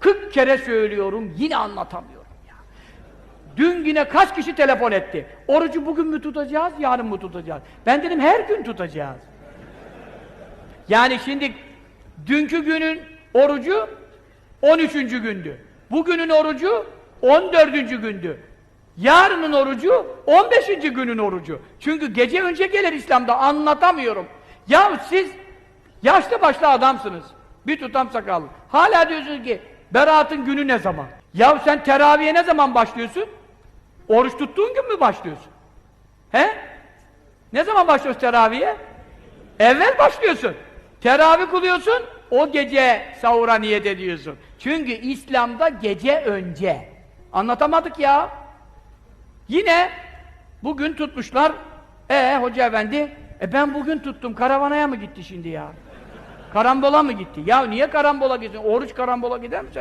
40 kere söylüyorum yine anlatamıyorum ya. Dün yine kaç kişi telefon etti? Orucu bugün mü tutacağız, yarın mı tutacağız? Ben dedim her gün tutacağız. Yani şimdi dünkü günün orucu 13. gündü. Bugünün orucu 14. gündü. Yarının orucu 15. günün orucu. Çünkü gece önce gelir İslam'da anlatamıyorum. Ya siz yaşlı başlı adamsınız. Bir tutam sakallı. Hala diyorsunuz ki beraatın günü ne zaman? Ya sen teraviye ne zaman başlıyorsun? Oruç tuttuğun gün mü başlıyorsun? He? Ne zaman başlıyorsun teraviye? Evvel başlıyorsun. Teravih kılıyorsun, o gece sahura niyet ediyorsun. Çünkü İslam'da gece önce. Anlatamadık ya. Yine bugün tutmuşlar. E hoca efendi, e ben bugün tuttum. Karavanaya mı gitti şimdi ya? Karambola mı gitti? Ya niye karambola gitsin? Oruç karambola gider mi?